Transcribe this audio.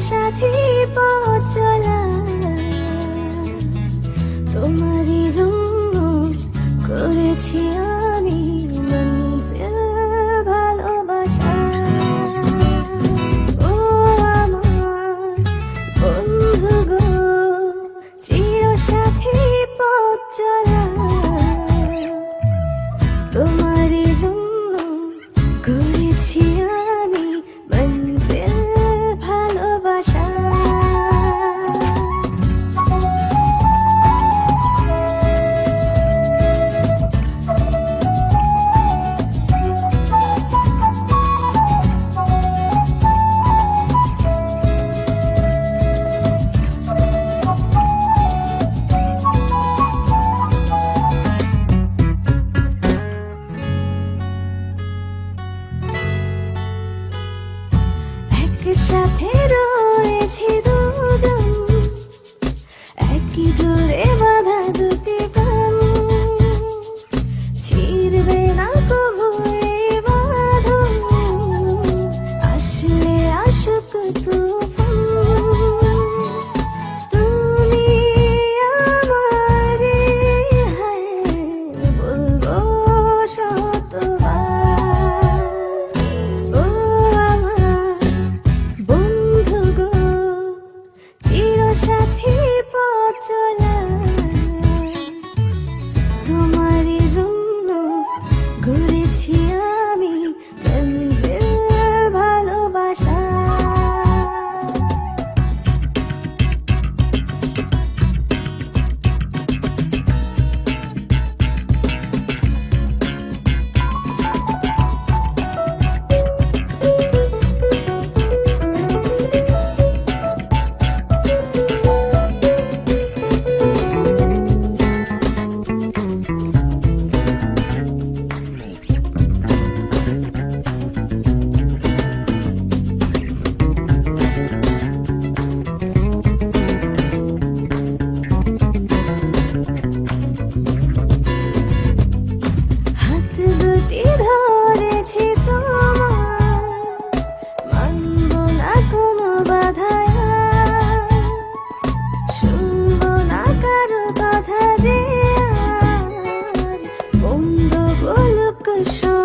下听 একসাথে রয়েছে দুজন। একই ডোরে বাঁধা দুটি প্রাণ। ছিড়বে না কবু বাঁধন। আসলে আসুক তুমি পুলক সব